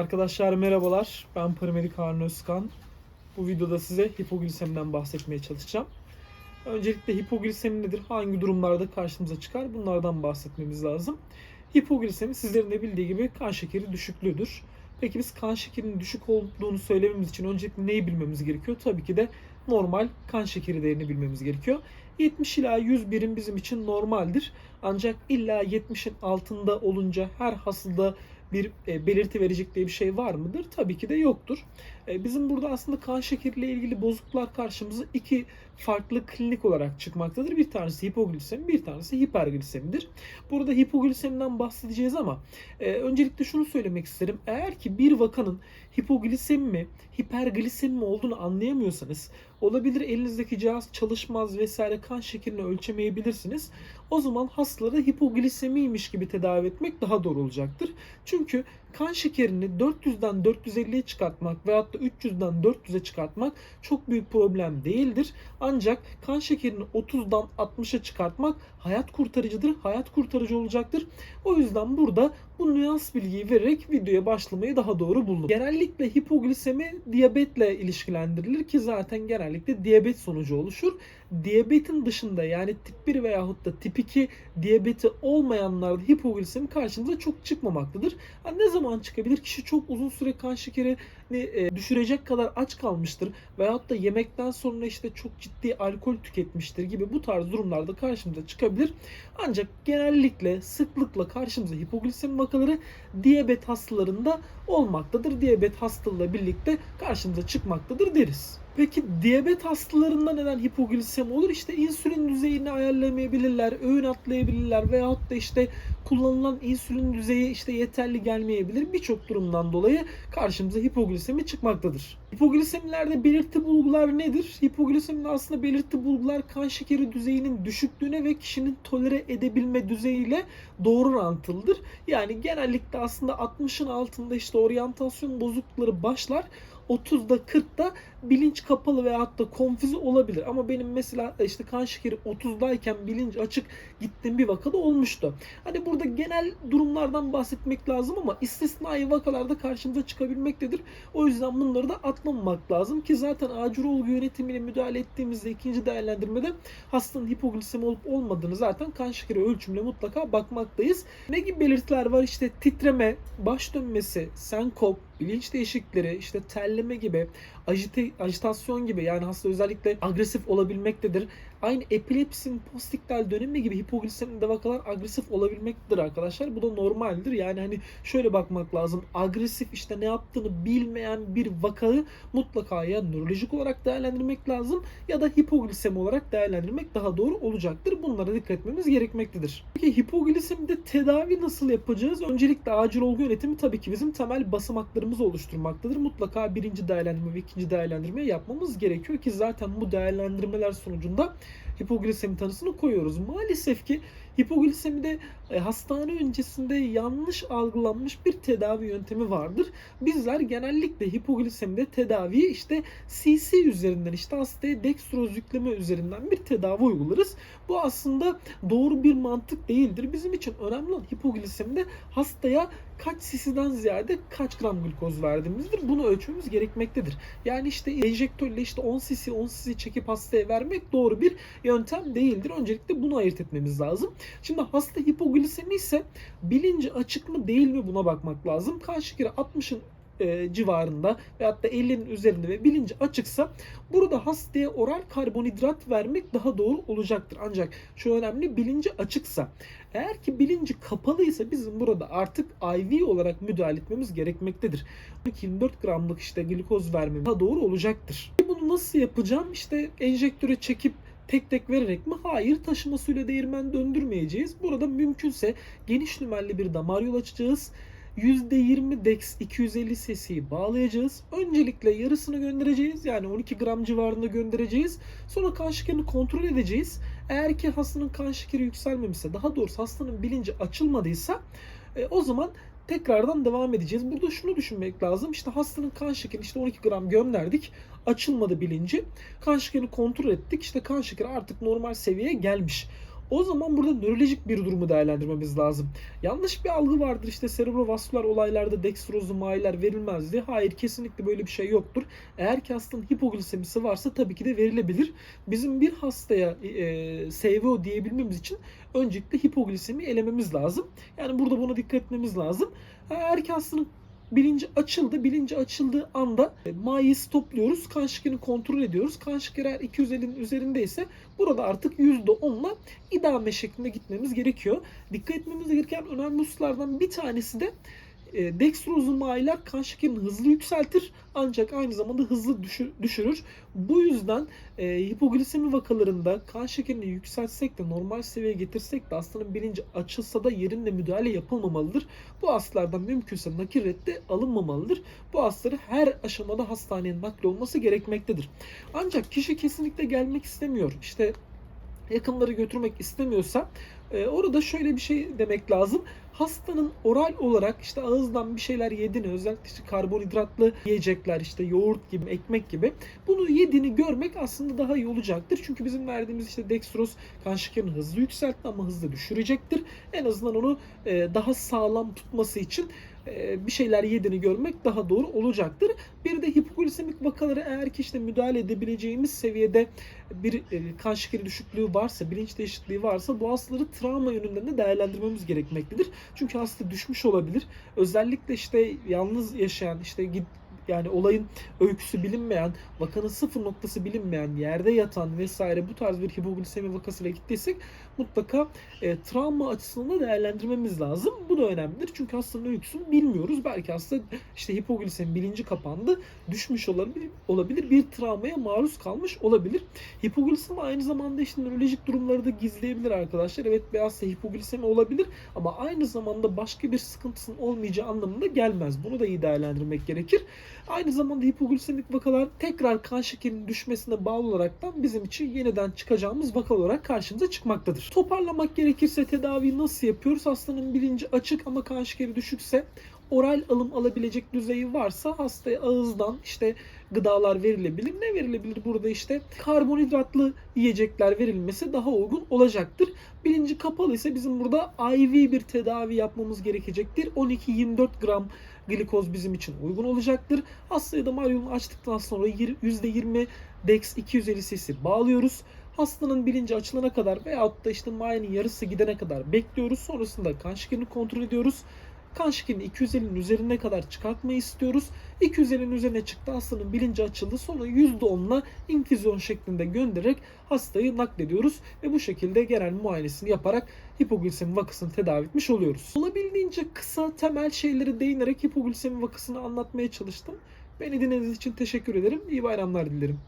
Arkadaşlar merhabalar. Ben paramedik Harun Özkan. Bu videoda size hipoglisemiden bahsetmeye çalışacağım. Öncelikle hipoglisemi nedir? Hangi durumlarda karşımıza çıkar? Bunlardan bahsetmemiz lazım. Hipoglisemi sizlerin de bildiği gibi kan şekeri düşüklüğüdür. Peki biz kan şekerinin düşük olduğunu söylememiz için öncelikle neyi bilmemiz gerekiyor? Tabii ki de normal kan şekeri değerini bilmemiz gerekiyor. 70 ila 100 birim bizim için normaldir. Ancak illa 70'in altında olunca her hasılda bir e, belirti verecek diye bir şey var mıdır? Tabii ki de yoktur. E, bizim burada aslında kan şekeriyle ilgili bozukluklar karşımıza iki farklı klinik olarak çıkmaktadır. Bir tanesi hipoglisemi, bir tanesi hiperglisemidir. Burada hipoglisemiden bahsedeceğiz ama e, öncelikle şunu söylemek isterim. Eğer ki bir vakanın hipoglisemi mi, hiperglisemi mi olduğunu anlayamıyorsanız olabilir elinizdeki cihaz çalışmaz vesaire kan şekerini ölçemeyebilirsiniz. O zaman hastaları hipoglisemiymiş gibi tedavi etmek daha doğru olacaktır. Çünkü kan şekerini 400'den 450'ye çıkartmak veyahut da 300'den 400'e çıkartmak çok büyük problem değildir. Ancak kan şekerini 30'dan 60'a çıkartmak hayat kurtarıcıdır, hayat kurtarıcı olacaktır. O yüzden burada bu nüans bilgiyi vererek videoya başlamayı daha doğru buldum. Genellikle hipoglisemi diyabetle ilişkilendirilir ki zaten genellikle diyabet sonucu oluşur. Diyabetin dışında yani tip 1 veyahut da tip 2 diyabeti olmayanlarda hipoglisemi karşımıza çok çıkmamaktadır. Ha, ne zaman çıkabilir? Kişi çok uzun süre kan şekerini e, düşürecek kadar aç kalmıştır veyahut da yemekten sonra işte çok ciddi alkol tüketmiştir gibi bu tarz durumlarda karşımıza çıkabilir. Ancak genellikle sıklıkla karşımıza hipoglisemi vakaları diyabet hastalarında olmaktadır. Diyabet hastalığıyla birlikte karşımıza çıkmaktadır deriz. Peki diyabet hastalarında neden hipoglisemi olur? İşte insülin düzeyini ayarlamayabilirler, öğün atlayabilirler veyahut da işte kullanılan insülin düzeyi işte yeterli gelmeyebilir. Birçok durumdan dolayı karşımıza hipoglisemi çıkmaktadır. Hipoglisemilerde belirti bulgular nedir? Hipoglisemide aslında belirti bulgular kan şekeri düzeyinin düşüklüğüne ve kişinin tolere edebilme düzeyiyle doğru orantılıdır. Yani genellikle aslında 60'ın altında işte oryantasyon bozuklukları başlar. 30'da 40'da bilinç kapalı veyahut da konfüze olabilir. Ama benim mesela işte kan şekeri 30'dayken bilinç açık gittiğim bir vakada olmuştu. Hani burada genel durumlardan bahsetmek lazım ama istisnai vakalarda karşımıza çıkabilmektedir. O yüzden bunları da atlamamak lazım ki zaten acil olgu yönetimiyle müdahale ettiğimizde ikinci değerlendirmede hastanın hipoglisemi olup olmadığını zaten kan şekeri ölçümüyle mutlaka bakmaktayız. Ne gibi belirtiler var? İşte titreme, baş dönmesi, senkop, bilinç değişiklikleri, işte terleme gibi, ajite, ajitasyon gibi yani hasta özellikle agresif olabilmektedir. Aynı epilepsinin postiktal dönemi gibi hipoglisemide vakalar agresif olabilmektedir arkadaşlar. Bu da normaldir. Yani hani şöyle bakmak lazım. Agresif işte ne yaptığını bilmeyen bir vakayı mutlaka ya nörolojik olarak değerlendirmek lazım ya da hipoglisemi olarak değerlendirmek daha doğru olacaktır. Bunlara dikkat etmemiz gerekmektedir. Peki hipoglisemide tedavi nasıl yapacağız? Öncelikle acil olgu yönetimi tabii ki bizim temel basamaklarımızı oluşturmaktadır. Mutlaka birinci değerlendirme ve ikinci değerlendirme yapmamız gerekiyor ki zaten bu değerlendirmeler sonucunda hipoglisemi tanısını koyuyoruz. Maalesef ki hipoglisemide e, hastane öncesinde yanlış algılanmış bir tedavi yöntemi vardır. Bizler genellikle hipoglisemide tedaviyi işte CC üzerinden işte hastaya dextroz yükleme üzerinden bir tedavi uygularız. Bu aslında doğru bir mantık değildir. Bizim için önemli olan hipoglisemide hastaya kaç cc'den ziyade kaç gram glukoz verdiğimizdir. Bunu ölçmemiz gerekmektedir. Yani işte enjektörle işte 10 cc 10 cc çekip hastaya vermek doğru bir yöntem değildir. Öncelikle bunu ayırt etmemiz lazım. Şimdi hasta hipoglisemi ise bilinci açık mı değil mi buna bakmak lazım. Kan şekeri 60'ın e, civarında veyahut da 50'nin üzerinde ve bilinci açıksa burada hastaya oral karbonhidrat vermek daha doğru olacaktır. Ancak şu önemli bilinci açıksa eğer ki bilinci kapalıysa bizim burada artık IV olarak müdahale etmemiz gerekmektedir. 24 gramlık işte glikoz vermemiz daha doğru olacaktır. Bunu nasıl yapacağım? İşte enjektöre çekip tek tek vererek mi? Hayır taşıma suyla değirmen döndürmeyeceğiz. Burada mümkünse geniş nümerli bir damar yol açacağız. %20 DEX 250 cc'yi bağlayacağız. Öncelikle yarısını göndereceğiz. Yani 12 gram civarında göndereceğiz. Sonra kan şekerini kontrol edeceğiz. Eğer ki hastanın kan şekeri yükselmemişse, daha doğrusu hastanın bilinci açılmadıysa e, o zaman tekrardan devam edeceğiz. Burada şunu düşünmek lazım. İşte hastanın kan şekeri işte 12 gram gönderdik. Açılmadı bilinci. Kan şekerini kontrol ettik. İşte kan şekeri artık normal seviyeye gelmiş. O zaman burada nörolojik bir durumu değerlendirmemiz lazım. Yanlış bir algı vardır işte serebrovasküler olaylarda dextrozumayiler verilmez diye. Hayır kesinlikle böyle bir şey yoktur. Eğer ki hastanın hipoglisemisi varsa tabii ki de verilebilir. Bizim bir hastaya e, SVO diyebilmemiz için öncelikle hipoglisemi elememiz lazım. Yani burada buna dikkat etmemiz lazım. Eğer ki hastanın bilinci açıldı. Bilinci açıldığı anda e, mayeyi stopluyoruz. Kan şekerini kontrol ediyoruz. Kan şekeri eğer 250'nin üzerindeyse burada artık %10'la idame şeklinde gitmemiz gerekiyor. Dikkat etmemiz gereken önemli hususlardan bir tanesi de e, dextrozumayiler kan şekerini hızlı yükseltir ancak aynı zamanda hızlı düşür- düşürür. Bu yüzden e, hipoglisemi vakalarında kan şekerini yükseltsek de normal seviyeye getirsek de hastanın bilinci açılsa da yerinde müdahale yapılmamalıdır. Bu hastalardan mümkünse nakil reddi alınmamalıdır. Bu hastaları her aşamada hastaneye nakli olması gerekmektedir. Ancak kişi kesinlikle gelmek istemiyor. İşte yakınları götürmek istemiyorsa e, orada şöyle bir şey demek lazım. Hastanın oral olarak işte ağızdan bir şeyler yediğini özellikle işte karbonhidratlı yiyecekler işte yoğurt gibi ekmek gibi bunu yediğini görmek aslında daha iyi olacaktır. Çünkü bizim verdiğimiz işte dextroz kan şekerini hızlı yükseltti ama hızlı düşürecektir. En azından onu e, daha sağlam tutması için bir şeyler yediğini görmek daha doğru olacaktır. Bir de hipoglisemik vakaları eğer ki işte müdahale edebileceğimiz seviyede bir e, kan şekeri düşüklüğü varsa, bilinç değişikliği varsa bu hastaları travma yönünden de değerlendirmemiz gerekmektedir. Çünkü hasta düşmüş olabilir. Özellikle işte yalnız yaşayan, işte yani olayın öyküsü bilinmeyen, vakanın sıfır noktası bilinmeyen, yerde yatan vesaire bu tarz bir hipoglisemi vakasıyla gittiysek mutlaka e, travma açısından da değerlendirmemiz lazım. Bu da önemlidir. Çünkü hastanın öyküsünü bilmiyoruz. Belki hasta işte hipoglisemi bilinci kapandı, düşmüş olabilir, olabilir bir travmaya maruz kalmış olabilir. Hipoglisemi aynı zamanda işte nörolojik durumları da gizleyebilir arkadaşlar. Evet bir hasta hipoglisemi olabilir ama aynı zamanda başka bir sıkıntısının olmayacağı anlamında gelmez. Bunu da iyi değerlendirmek gerekir. Aynı zamanda hipoglisemik vakalar tekrar kan şekerinin düşmesine bağlı olaraktan bizim için yeniden çıkacağımız vaka olarak karşımıza çıkmaktadır. Toparlamak gerekirse tedaviyi nasıl yapıyoruz? Hastanın bilinci açık ama kan şekeri düşükse oral alım alabilecek düzeyi varsa hastaya ağızdan işte gıdalar verilebilir. Ne verilebilir burada işte karbonhidratlı yiyecekler verilmesi daha uygun olacaktır. Bilinci kapalı ise bizim burada IV bir tedavi yapmamız gerekecektir. 12-24 gram glikoz bizim için uygun olacaktır. Hastaya da malyonu açtıktan sonra %20 Dex 250 cc bağlıyoruz. Hastanın bilinci açılana kadar veyahut da işte mayenin yarısı gidene kadar bekliyoruz. Sonrasında kan şekerini kontrol ediyoruz. Kan şekerini 250'nin üzerine kadar çıkartmayı istiyoruz. 250'nin üzerine çıktı hastanın bilinci açıldı. Sonra %10'la infüzyon şeklinde göndererek hastayı naklediyoruz. Ve bu şekilde genel muayenesini yaparak hipoglisemi vakasını tedavi etmiş oluyoruz. Olabildiğince kısa temel şeyleri değinerek hipoglisemi vakasını anlatmaya çalıştım. Beni dinlediğiniz için teşekkür ederim. İyi bayramlar dilerim.